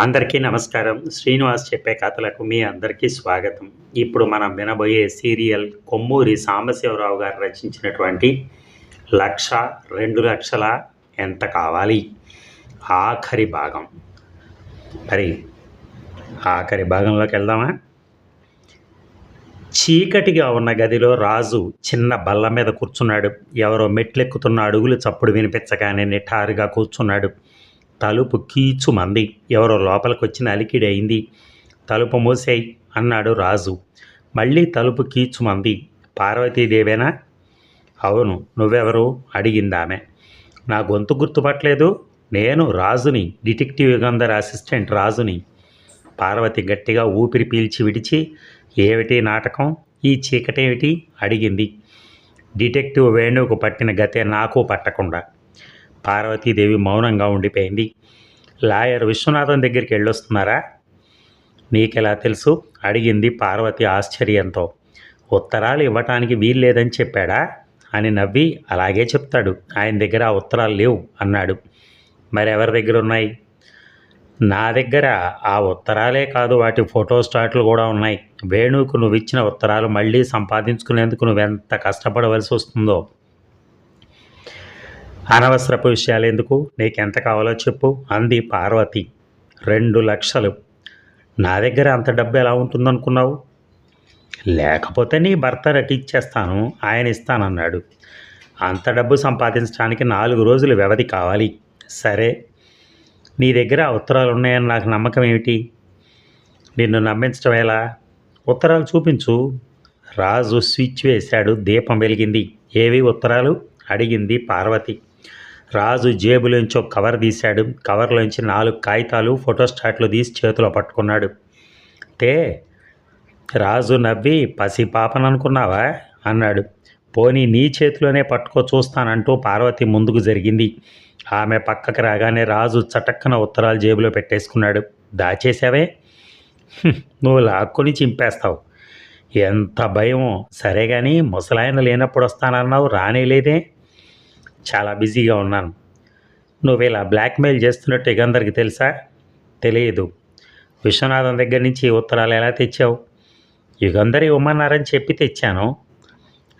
అందరికీ నమస్కారం. శ్రీనివాస్ చెప్పే కథలకు మీ అందరికీ స్వాగతం. ఇప్పుడు మనం వినబోయే సీరియల్ కొమ్మూరి సాంబశివరావు గారు రచించినటువంటి లక్ష రెండు లక్షల ఎంత కావాలి? ఆఖరి భాగం. మరి ఆఖరి భాగంలోకి వెళ్దామా? చీకటిగా ఉన్న గదిలో రాజు చిన్న బల్ల మీద కూర్చున్నాడు. ఎవరో మెట్లెక్కుతున్న అడుగులు చప్పుడు వినిపించగానే నిఠారుగా కూర్చున్నాడు. తలుపు కీచుమంది ఎవరో లోపలికి వచ్చిన అలికిడి అయింది తలుపు మూసేయి అన్నాడు రాజు. మళ్ళీ తలుపు కీచుమంది పార్వతీదేవేనా? అవును నువ్వెవరు? అడిగింది ఆమె నా గొంతు గుర్తుపట్టలేదు. నేను రాజుని డిటెక్టివ్ యుగంధర్ అసిస్టెంట్ రాజుని. పార్వతి గట్టిగా ఊపిరి పీల్చి విడిచి ఏమిటి నాటకం? ఈ చీకటేమిటి? అడిగింది. డిటెక్టివ్ వేణువుకు పట్టిన గతే నాకు పట్టకుండా. పార్వతీదేవి మౌనంగా ఉండిపోయింది. లాయర్ విశ్వనాథన్ దగ్గరికి వెళ్ళొస్తున్నారా? నీకెలా తెలుసు? అడిగింది పార్వతి ఆశ్చర్యంతో. ఉత్తరాలు ఇవ్వటానికి వీల్లేదని చెప్పాడా? అని నవ్వి అలాగే చెప్తాడు. ఆయన దగ్గర ఆ ఉత్తరాలు లేవు అన్నాడు. మరి ఎవరి దగ్గర ఉన్నాయి నా దగ్గర ఆ ఉత్తరాలే కాదు వాటి ఫోటో స్టాట్లు కూడా ఉన్నాయి. వేణువుకు నువ్వు ఇచ్చిన ఉత్తరాలు మళ్ళీ సంపాదించుకునేందుకు నువ్వెంత కష్టపడవలసి వస్తుందో. అనవసరపు విషయాలు ఎందుకు? నీకెంత కావాలో చెప్పు అంది పార్వతి. రెండు లక్షలు. నా దగ్గర అంత డబ్బు ఎలా ఉంటుందనుకున్నావు? లేకపోతే నీ భర్త రటిచ్చేస్తాను ఆయన ఇస్తానన్నాడు. అంత డబ్బు సంపాదించడానికి నాలుగు రోజులు వ్యవధి కావాలి. సరే నీ దగ్గర ఉత్తరాలు ఉన్నాయని నాకు నమ్మకం ఏమిటి? నిన్ను నమ్మించడం ఎలా? ఉత్తరాలు చూపించు. రాజు స్విచ్ వేశాడు దీపం వెలిగింది. ఏవి ఉత్తరాలు? అడిగింది పార్వతి. రాజు జేబులోంచి ఒక కవర్ తీశాడు కవర్లోంచి నాలుగు కాగితాలు ఫోటోస్టాట్లు తీసి చేతిలో పట్టుకున్నాడు. తే రాజు నవ్వి పసి పాపననుకున్నావా? అన్నాడు. పోనీ నీ చేతిలోనే పట్టుకో చూస్తానంటూ పార్వతి ముందుకు జరిగింది. ఆమె పక్కకి రాగానే రాజు చటక్కన ఉత్తరాలు జేబులో పెట్టేసుకున్నాడు. దాచేసావే నువ్వు లాక్కుని చింపేస్తావు. ఎంత భయమో. సరే కానీ ముసలాయన లేనప్పుడు వస్తానన్నావు. రానేలేదే. చాలా బిజీగా ఉన్నాను. నువ్వు ఇలా బ్లాక్మెయిల్ చేస్తున్నట్టు యుగంధర్కి తెలుసా? తెలియదు. విశ్వనాథం దగ్గర నుంచి ఉత్తరాలు ఎలా తెచ్చావు? యుగందరి ఇవ్వమన్నారని చెప్పి తెచ్చాను.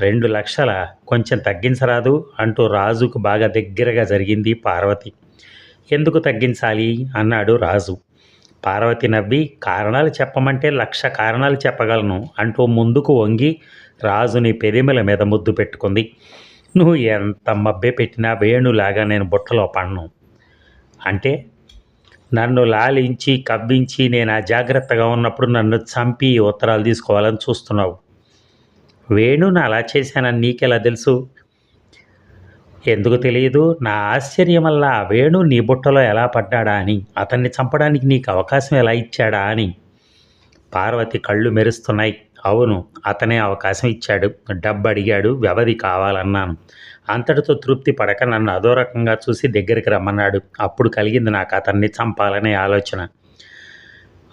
రెండు లక్షల కొంచెం తగ్గించరాదు అంటూ రాజుకు బాగా దగ్గరగా జరిగింది పార్వతి. ఎందుకు తగ్గించాలి? అన్నాడు రాజు. పార్వతి నవ్వి కారణాలు చెప్పమంటే లక్ష కారణాలు చెప్పగలను అంటూ ముందుకు వంగి రాజుని పెదిమల మీద ముద్దు పెట్టుకుంది. నువ్వు ఎంత మబ్బే పెట్టినా వేణులాగా నేను బుట్టలో పడను. అంటే నన్ను లాలించి కవ్వించి నేను ఆ జాగ్రత్తగా ఉన్నప్పుడు నన్ను చంపి ఉత్తరాలు తీసుకోవాలని చూస్తున్నావు. వేణుని అలా చేశానని నీకెలా తెలుసు? ఎందుకు తెలియదు? నా ఆశ్చర్యం వల్ల ఆ వేణు నీ బుట్టలో ఎలా పడ్డాడా అని అతన్ని చంపడానికి నీకు అవకాశం ఎలా ఇచ్చాడా అని. పార్వతి కళ్ళు మెరుస్తున్నాయి. అవును అతనే అవకాశం ఇచ్చాడు. డబ్బు అడిగాడు వ్యవధి కావాలన్నాను. అంతటితో తృప్తి పడక నన్ను అదో రకంగా చూసి దగ్గరికి రమ్మన్నాడు. అప్పుడు కలిగింది నాకు అతన్ని చంపాలనే ఆలోచన.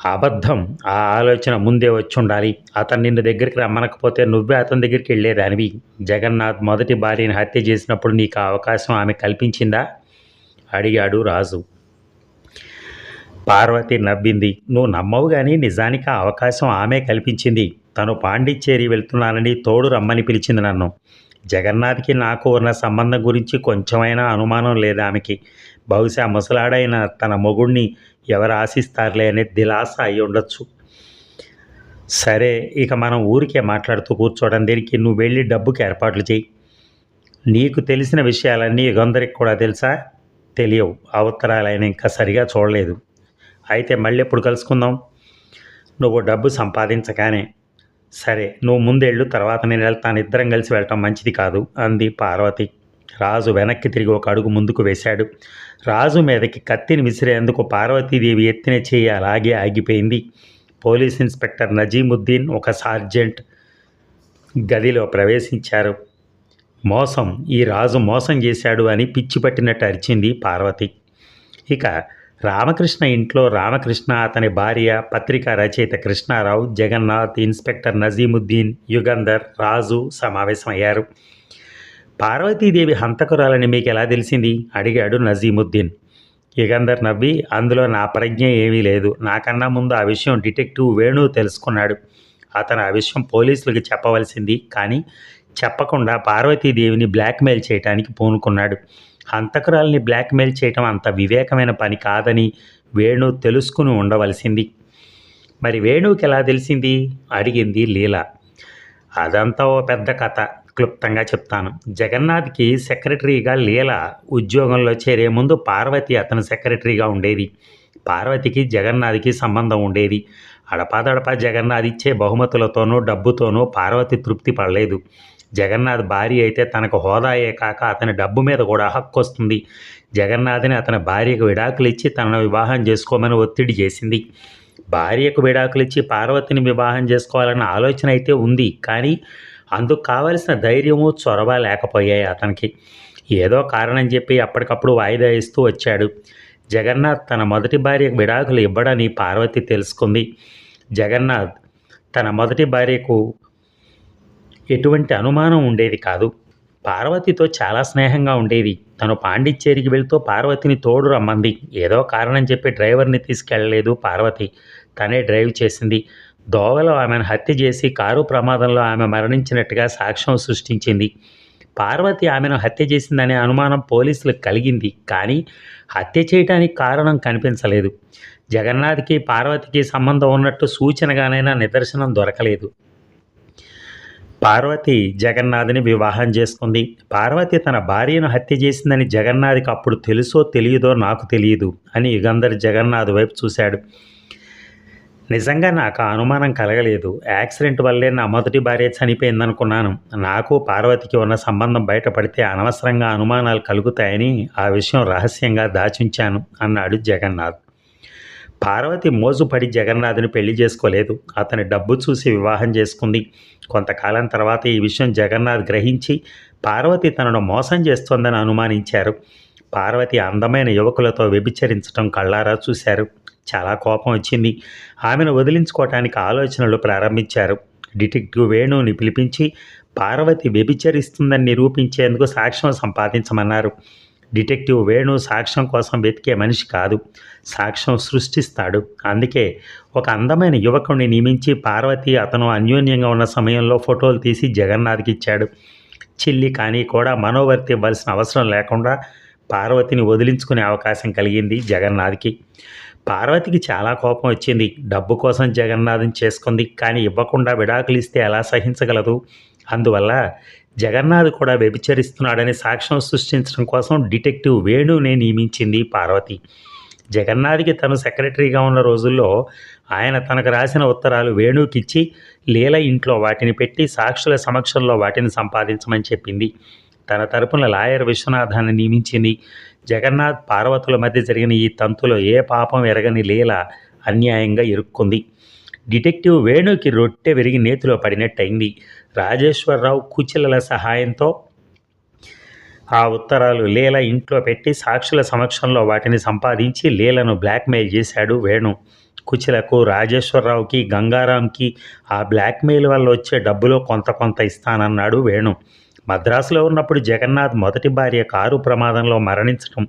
అబద్ధం ఆ ఆలోచన ముందే వచ్చి ఉండాలి అతను నిన్ను దగ్గరికి రమ్మనకపోతే నువ్వే అతని దగ్గరికి వెళ్ళేదానివి. జగన్నాథ్ మొదటి భార్యని హత్య చేసినప్పుడు నీకు అవకాశం ఆమె కల్పించిందా? అడిగాడు రాజు. పార్వతి నవ్వింది. నువ్వు నమ్మవు కానీ నిజానికి ఆ అవకాశం ఆమె కల్పించింది. తను పాండిచ్చేరి వెళ్తున్నానని తోడు రమ్మని పిలిచింది నన్ను. జగన్నాథ్కి నాకు ఉన్న సంబంధం గురించి కొంచెమైనా అనుమానం లేదు ఆమెకి. బహుశా ముసలాడైన తన మొగుణ్ణి ఎవరు ఆశిస్తారులే అనే దిలాస అయి ఉండొచ్చు. సరే ఇక మనం ఊరికే మాట్లాడుతూ కూర్చోవడం దీనికి? నువ్వు వెళ్ళి డబ్బుకి ఏర్పాట్లు చేయి. నీకు తెలిసిన విషయాలన్నీ ఇగందరికి కూడా తెలుసా? తెలియవు. అవతరాలైన ఇంకా సరిగా చూడలేదు. అయితే మళ్ళీ ఎప్పుడు కలుసుకుందాం? నువ్వు డబ్బు సంపాదించగానే. సరే నువ్వు ముందేళ్ళు తర్వాత నేను వెళ్తాను. ఇద్దరం కలిసి వెళ్ళటం మంచిది కాదు అంది పార్వతి. రాజు వెనక్కి తిరిగి ఒక అడుగు ముందుకు వేశాడు. రాజు మీదకి కత్తిని విసిరేందుకు పార్వతీదేవి ఎత్తిన చేయి అలాగే ఆగిపోయింది. పోలీస్ ఇన్స్పెక్టర్ నజీముద్దీన్ ఒక సార్జెంట్ గదిలో ప్రవేశించారు. మోసం ఈ రాజు మోసం చేశాడు అని పిచ్చి పట్టినట్టు అరిచింది పార్వతి. ఇక రామకృష్ణ ఇంట్లో రామకృష్ణ అతని భార్య పత్రికా రచయిత కృష్ణారావు జగన్నాథ్ ఇన్స్పెక్టర్ నజీముద్దీన్ యుగంధర్ రాజు సమావేశమయ్యారు. పార్వతీదేవి హంతకురాలని మీకు ఎలా తెలిసింది? అడిగాడు నజీముద్దీన్. యుగంధర్ నవ్వి అందులో నా ప్రజ్ఞ ఏమీ లేదు. నాకన్నా ముందు ఆ విషయం డిటెక్టివ్ వేణు తెలుసుకున్నాడు. అతను ఆ విషయం పోలీసులకు చెప్పవలసింది. కానీ చెప్పకుండా పార్వతీదేవిని బ్లాక్మెయిల్ చేయటానికి పూనుకున్నాడు. హంతకురాల్ని బ్లాక్మెయిల్ చేయటం అంత వివేకమైన పని కాదని వేణు తెలుసుకుని ఉండవలసింది. మరి వేణువుకి ఎలా తెలిసింది? అడిగింది లీల. అదంతా ఓ పెద్ద కథ క్లుప్తంగా చెప్తాను. జగన్నాథ్కి సెక్రటరీగా లీల ఉద్యోగంలో చేరే ముందు పార్వతి అతను సెక్రటరీగా ఉండేది. పార్వతికి జగన్నాథ్కి సంబంధం ఉండేది. అడపాదడపా జగన్నాథ్ ఇచ్చే బహుమతులతోనూ డబ్బుతోనూ పార్వతి తృప్తి పడలేదు. జగన్నాథ్ భార్య అయితే తనకు హోదాయే కాక అతని డబ్బు మీద కూడా హక్కు వస్తుంది. జగన్నాథ్ని అతని భార్యకు విడాకులు ఇచ్చి తనను వివాహం చేసుకోమని ఒత్తిడి చేసింది. భార్యకు విడాకులు ఇచ్చి పార్వతిని వివాహం చేసుకోవాలన్న ఆలోచన అయితే ఉంది. కానీ అందుకు కావలసిన ధైర్యము చొరవ లేకపోయాయి అతనికి. ఏదో కారణం చెప్పి అప్పటికప్పుడు వాయిదా ఇస్తూ వచ్చాడు. జగన్నాథ్ తన మొదటి భార్యకు విడాకులు ఇవ్వడని పార్వతి తెలుసుకుంది. జగన్నాథ్ తన మొదటి భార్యకు ఎటువంటి అనుమానం ఉండేది కాదు. పార్వతితో చాలా స్నేహంగా ఉండేది. తను పాండిచ్చేరికి వెళ్తూ పార్వతిని తోడు రమ్మంది. ఏదో కారణం చెప్పి డ్రైవర్ని తీసుకెళ్ళలేదు పార్వతి. తనే డ్రైవ్ చేసింది. దోవలో ఆమెను హత్య చేసి కారు ప్రమాదంలో ఆమె మరణించినట్టుగా సాక్ష్యం సృష్టించింది. పార్వతి ఆమెను హత్య చేసిందనే అనుమానం పోలీసులకు కలిగింది. కానీ హత్య చేయడానికి కారణం కనిపించలేదు. జగన్నాథ్కి పార్వతికి సంబంధం ఉన్నట్టు సూచనగానైనా నిదర్శనం దొరకలేదు. పార్వతి జగన్నాథ్ని వివాహం చేసుకుంది. పార్వతి తన భార్యను హత్య చేసిందని జగన్నాథ్కి అప్పుడు తెలుసో తెలియదో నాకు తెలియదు అని యుగంధర్ జగన్నాథ్ వైపు చూశాడు. నిజంగా నాకు అనుమానం కలగలేదు. యాక్సిడెంట్ వల్లే నా మొదటి భార్య చనిపోయిందనుకున్నాను. నాకు పార్వతికి ఉన్న సంబంధం బయటపడితే అనవసరంగా అనుమానాలు కలుగుతాయని ఆ విషయం రహస్యంగా దాచుంచాను అన్నాడు జగన్నాథ్. పార్వతి మోజుపడి జగన్నాథ్ని పెళ్ళి చేసుకోలేదు. అతని డబ్బు చూసి వివాహం చేసుకుంది. కొంతకాలం తర్వాత ఈ విషయం జగన్నాథ్ గ్రహించి పార్వతి తనను మోసం చేస్తోందని అనుమానించారు. పార్వతి అందమైన యువకులతో వ్యభిచరించడం కళ్ళారా చూశారు. చాలా కోపం వచ్చింది. ఆమెను వదిలించుకోవటానికి ఆలోచనలు ప్రారంభించారు. డిటెక్టివ్ వేణుని పిలిపించి పార్వతి వ్యభిచరిస్తుందని నిరూపించేందుకు సాక్ష్యం సంపాదించమన్నారు. డిటెక్టివ్ వేణు సాక్ష్యం కోసం వెతికే మనిషి కాదు సాక్ష్యం సృష్టిస్తాడు. అందుకే ఒక అందమైన యువకుడిని నియమించి పార్వతి అతను అన్యోన్యంగా ఉన్న సమయంలో ఫోటోలు తీసి జగన్నాథ్కి ఇచ్చాడు. చిల్లి కానీ కూడా మనోవర్తి ఇవ్వాల్సిన అవసరం లేకుండా పార్వతిని వదిలించుకునే అవకాశం కలిగింది జగన్నాథ్కి. పార్వతికి చాలా కోపం వచ్చింది. డబ్బు కోసం జగన్నాథం చేసుకుంది. కానీ ఇవ్వకుండా విడాకులు ఇస్తే ఎలా సహించగలదు? అందువల్ల జగన్నాథ్ కూడా వ్యభిచరిస్తున్నాడని సాక్ష్యం సృష్టించడం కోసం డిటెక్టివ్ వేణునే నియమించింది పార్వతి. జగన్నాథ్కి తను సెక్రటరీగా ఉన్న రోజుల్లో ఆయన తనకు రాసిన ఉత్తరాలు వేణుకిచ్చి లీల ఇంట్లో వాటిని పెట్టి సాక్షుల సమక్షంలో వాటిని సంపాదించమని చెప్పింది. తన తరపున లాయర్ విశ్వనాథాన్ని నియమించింది. జగన్నాథ్ పార్వతుల మధ్య జరిగిన ఈ తంతులో ఏ పాపం ఎరగని లీల అన్యాయంగా ఇరుక్కుంది. డిటెక్టివ్ వేణుకి రొట్టె విరిగి నేతిలో పడినట్టయింది. రాజేశ్వరరావు కుచిలల సహాయంతో ఆ ఉత్తరాలు లీల ఇంట్లో పెట్టి సాక్షుల సమక్షంలో వాటిని సంపాదించి లీలను బ్లాక్మెయిల్ చేశాడు వేణు. కుచిలకు రాజేశ్వరరావుకి గంగారాంకి ఆ బ్లాక్మెయిల్ వల్ల వచ్చే డబ్బులో కొంత కొంత ఇస్తానన్నాడు వేణు. మద్రాసులో ఉన్నప్పుడు జగన్నాథ్ మొదటి భార్య కారు ప్రమాదంలో మరణించడం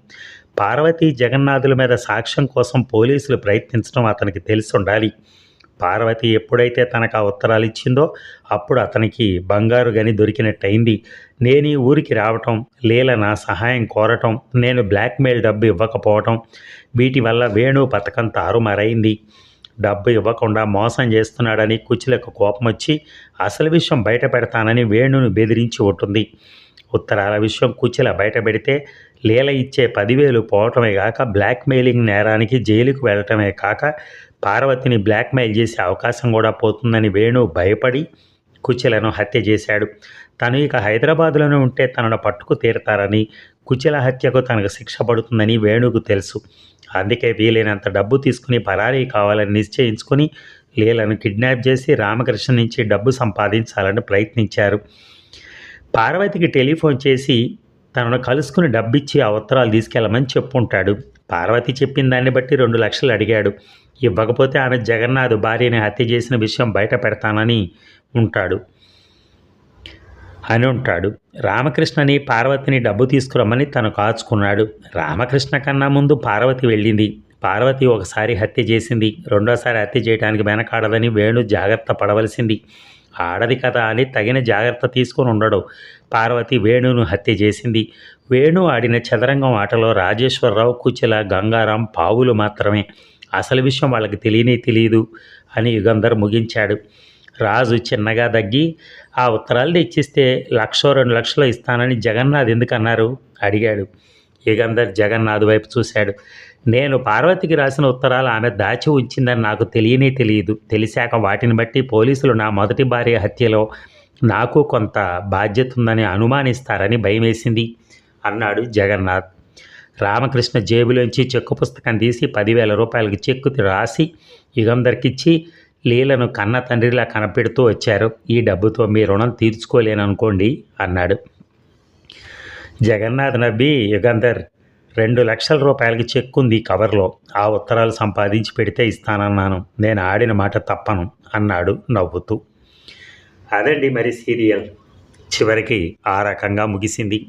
పార్వతీ జగన్నాథుల మీద సాక్ష్యం కోసం పోలీసులు ప్రయత్నించడం అతనికి తెలిసి ఉండాలి పార్వతి ఎప్పుడైతే తనకు ఆ ఉత్తరాలు ఇచ్చిందో అప్పుడు అతనికి బంగారు గని దొరికినట్టయింది. నేను ఈ ఊరికి రావటం లీల నా సహాయం కోరటం నేను బ్లాక్మెయిల్ డబ్బు ఇవ్వకపోవటం వీటి వల్ల వేణు పథకం తారుమారైంది. డబ్బు ఇవ్వకుండా మోసం చేస్తున్నాడని కుచిలకు కోపం వచ్చి అసలు విషయం బయట పెడతానని వేణుని బెదిరించి ఉంటుంది ఉత్తరాల విషయం కుచిల బయట పెడితే లీల ఇచ్చే పదివేలు పోవటమే కాక బ్లాక్మెయిలింగ్ నేరానికి జైలుకు వెళ్ళటమే కాక పార్వతిని బ్లాక్మెయిల్ చేసే అవకాశం కూడా పోతుందని వేణు భయపడి కుచెలను హత్య చేశాడు. తను ఇక హైదరాబాదులోనే ఉంటే తనను పట్టుకు తీరతారని కుచెల హత్యకు తనకు శిక్ష పడుతుందని వేణుకు తెలుసు. అందుకే వీలైనంత డబ్బు తీసుకుని పరారీ కావాలని నిశ్చయించుకుని లీలను కిడ్నాప్ చేసి రామకృష్ణ నుంచి డబ్బు సంపాదించాలని ప్రయత్నించారు. పార్వతికి టెలిఫోన్ చేసి తనను కలుసుకుని డబ్బిచ్చి ఆ తీసుకెళ్ళమని తీసుకెళ్ళమని చెప్పుంటాడు. పార్వతి చెప్పిన దాన్ని బట్టి రెండు లక్షలు అడిగాడు. ఇవ్వకపోతే ఆమె జగన్నాథ్ భార్యని హత్య చేసిన విషయం బయట పెడతానని ఉంటాడు. అని ఉంటాడు. రామకృష్ణని పార్వతిని డబ్బు తీసుకురమ్మని తను కాచుకున్నాడు. రామకృష్ణ కన్నా ముందు పార్వతి వెళ్ళింది. పార్వతి ఒకసారి హత్య చేసింది. రెండోసారి హత్య చేయడానికి వెనకాడదని వేణు జాగ్రత్త పడవలసింది. ఆడది కదా అని తగిన జాగ్రత్త తీసుకొని ఉండడు. పార్వతి వేణును హత్య చేసింది. వేణు ఆడిన చదరంగం ఆటలో రాజేశ్వరరావు కుచిల గంగారాం పావులు మాత్రమే. అసలు విషయం వాళ్ళకి తెలియనే తెలియదు అని యుగంధర్ ముగించాడు. రాజు చిన్నగా దగ్గి ఆ ఉత్తరాలు తెచ్చిస్తే లక్షో రెండు లక్షలు ఇస్తానని జగన్నాథ్ ఎందుకన్నారు? అడిగాడు. యుగంధర్ జగన్నాథ్ వైపు చూశాడు. నేను పార్వతికి రాసిన ఉత్తరాలు ఆమె దాచి ఉంచిందని నాకు తెలియనే తెలియదు. తెలిసాక వాటిని బట్టి పోలీసులు నా మొదటి భార్య హత్యలో నాకు కొంత బాధ్యత ఉందని అనుమానిస్తారని భయమేసింది అన్నాడు జగన్నాథ్. రామకృష్ణ జేబులోంచి చెక్కు పుస్తకం తీసి పదివేల రూపాయలకి చెక్కు రాసి యుగంధర్కిచ్చి లీలను కన్న తండ్రిలా కనపెడుతూ వచ్చారు. ఈ డబ్బుతో మీ రుణం తీర్చుకోలేననుకోండి అన్నాడు. జగన్నాథ్ నవ్వి యుగంధర్ రెండు లక్షల రూపాయలకి చెక్ ఉంది కవర్లో. ఆ ఉత్తరాలు సంపాదించి పెడితే ఇస్తానన్నాను. నేను ఆడిన మాట తప్పను అన్నాడు నవ్వుతూ. అదండి మరి సీరియల్. చివరికి ఆ రకంగా ముగిసింది.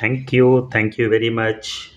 Thank you thank you very much.